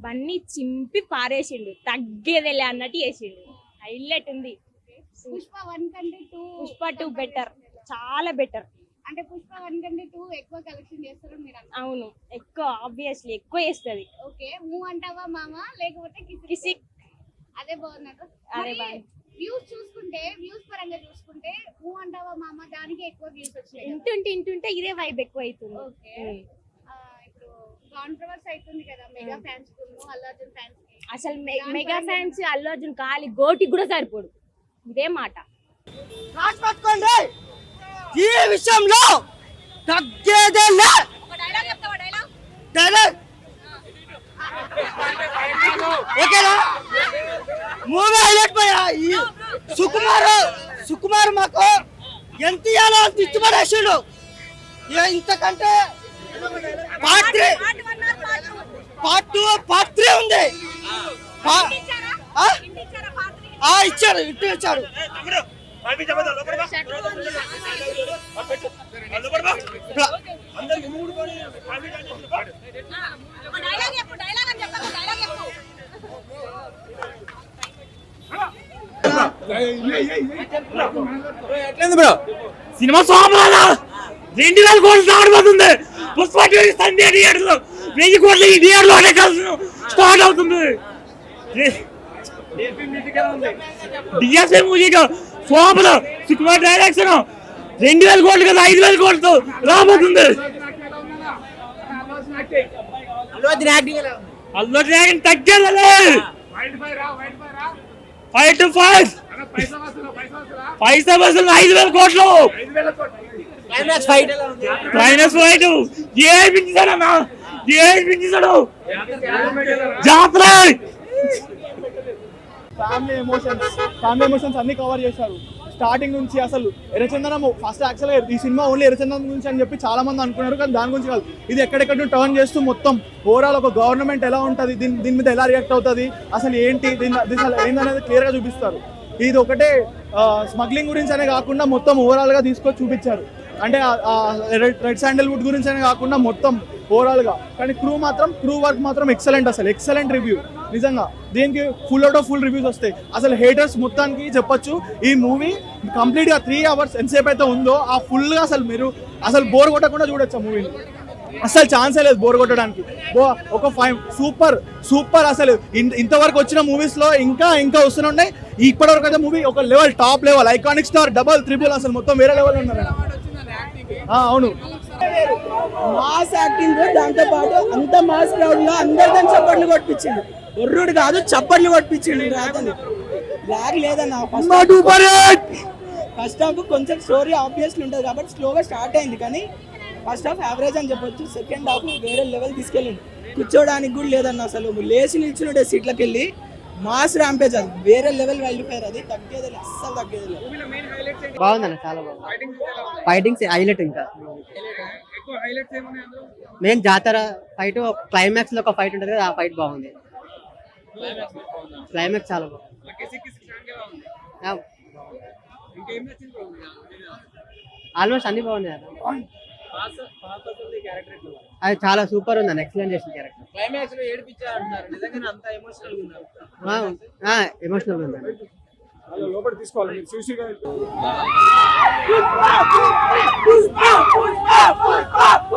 బన్నీ చింపి పారేసిండు. తగ్గేదేలే అన్నట్టు చేసిండు. హైలైట్ ఉంది. పుష్ప వన్ కంటే టూ పుష్ప టూ బెటర్. చాలా బెటర్. అంటే పుష్ప వన్ కంటే టూ ఎక్కువ కలెక్షన్ చేస్తారు మీరు అవును. ఎక్కువ ఆబ్వియస్లీ ఎక్కువ చేస్తుంది. ఓకే. మూవ్ అంటావా మామ? లేకపోతే కిసి. అదే బాగున్నారు అదే బాగుంది. వ్యూస్ చూసుకుంటే వ్యూస్ పరంగా చూసుకుంటే మూవ్ అంటావా మామ? దానికి ఎక్కువ వ్యూస్ వచ్చినాయి కదా. ఇంటుంటే ఇంటుంటే ఇదే వైబ్ ఎక్కువ అవుతుంది ఓకే ఇప్పుడు కాంట్రవర్స్ అవుతుంది కదా మెగా ఫ్యాన్స్ అసలు మెగా ఫ్యాన్స్ అల్లు అర్జున్ ఖాళీ గోటికి కూడా సరిపోడు. ఇదే మాట. పెట్టుకోండి! ఈ విషయంలో తగ్గేదే లే! డైలాగ్! ఓకేనా? మూవీ హైలైట్ పోయా? ఈ సుకుమార్ సుకుమార్ మాకు ఎంత ఇవ్వాలో అంత ఇచ్చి పడేసాడు ఇక ఇంతకంటే part three part two part పా- ఆ? ఆ, ఇచ్చాడు ఇటు ఇచ్చాడు ప్ల- ఎట్లేదు బ్రో? సినిమా సోమరాలా రెండు వేల కోట్లు దాడిపోతుంది పుష్ప సండే థియేటర్లో వెయ్యి కోట్ల ఈ థియేటర్లోనే కలిసి స్టార్ట్ అవుతుంది. డిఎస్ఏ మ్యూజిక్ సోమల సుకుమార్ డైరెక్షన్ రెండు వేల కోట్లు కదా ఐదు వేల కోట్లతో రాబోతుంది. అల్లు డ్రాగన్ తగ్గలే ఫైవ్ టు ఫైవ్ పైసా బస్సులు ఐదు వేల కోట్లు. క్లైమాక్స్ ఫైట్ మైనస్ ఫైవ్ ఏ పెంచాడన్నా ఏ పెంచాడు జాతర. ఫ్యామిలీ ఎమోషన్స్ ఫ్యామిలీ ఎమోషన్స్ అన్ని కవర్ చేశారు. స్టార్టింగ్ నుంచి అసలు ఎర్రచందనం ఫస్ట్ యాక్చువల్గా ఈ సినిమా ఓన్లీ ఎర్రచందనం గురించి అని చెప్పి చాలా మంది అనుకున్నారు కానీ దాని గురించి కాదు. ఇది ఎక్కడెక్కడ టర్న్ చేస్తూ మొత్తం ఓవరాల్ ఒక గవర్నమెంట్ ఎలా ఉంటుంది దీని దీని మీద ఎలా రియాక్ట్ అవుతుంది అసలు ఏంటి దీని దీని అసలు ఏందనేది క్లియర్గా చూపిస్తారు. ఇది ఒకటే స్మగ్లింగ్ గురించి అనే కాకుండా మొత్తం ఓవరాల్గా తీసుకొచ్చి చూపించారు. అంటే రెడ్ శాండల్వుడ్ గురించి అనే కాకుండా మొత్తం ఓవరాల్గా కానీ క్రూ మాత్రం క్రూ వర్క్ మాత్రం ఎక్సలెంట్ అసలు ఎక్సలెంట్ రివ్యూ నిజంగా దీనికి full out of full reviews వస్తాయి. అసలు హేటర్స్ మొత్తానికి చెప్పొచ్చు ఈ మూవీ కంప్లీట్గా త్రీ అవర్స్ ఎంతసేపు అయితే ఉందో ఆ ఫుల్గా అసలు మీరు అసలు బోర్ కొట్టకుండా చూడొచ్చు ఆ మూవీని అసలు ఛాన్సే లేదు బోర్ కొట్టడానికి. ఒక ఫైవ్ సూపర్ సూపర్ అసలు ఇంతవరకు వచ్చిన మూవీస్లో ఇంకా ఇంకా వస్తున్నాయి. ఇప్పటివరకు అయితే మూవీ ఒక level top level iconic star double triple అసలు మొత్తం వేరే లెవెల్ ఉన్నారు. ఆ, అవును. మాస్ యాక్టింగ్ దాంతో పాటు అంత మాస్ క్రౌడ్లో అందరితో చప్పట్లు కొట్టించిండు. ఒర్రుడు కాదు చప్పట్లు కొట్టించిండు రాతని బ్లాక్ లేదన్న ఫస్ట్ ఫస్ట్ హాఫ్ కొంచెం స్టోరీ ఆబ్వియస్లీ ఉంటుంది కాబట్టి స్లోగా స్టార్ట్ అయింది కానీ ఫస్ట్ హాఫ్ యావరేజ్ అని చెప్పొచ్చు. సెకండ్ హాఫ్ వేరే లెవెల్ తీసుకెళ్ళింది కూర్చోడానికి కూడా లేదన్న అసలు. లేచి నిల్చుండే సీట్లకు వెళ్ళి మాస్ ర్యాంపేజ్ అది. వేరే లెవెల్ వైల్డ్ ఫైర్ అది. తగ్గేది అస్సలు తగ్గేది బాగుందన్న చాలా బాగుంది. ఫైటింగ్స్ హైలైట్ ఇంకా. మెయిన్ జాతర ఫైట్ క్లైమాక్స్లో ఒక ఫైట్ ఉంటుంది కదా ఆ ఫైట్ బాగుంది. క్లైమాక్స్ చాలా బాగుంది. ఆల్మోస్ట్ అన్ని బాగున్నాయి. అది చాలా సూపర్ ఉంది అన్న ఎక్సలెంట్ చేసిన క్యారెక్టర్ క్లైమాక్స్లో ఏడిపించారు అంటున్నారు నిజంగానే అంత ఎమోషనల్ ఉన్నారు ఎమోషనల్ ఉంది అన్న.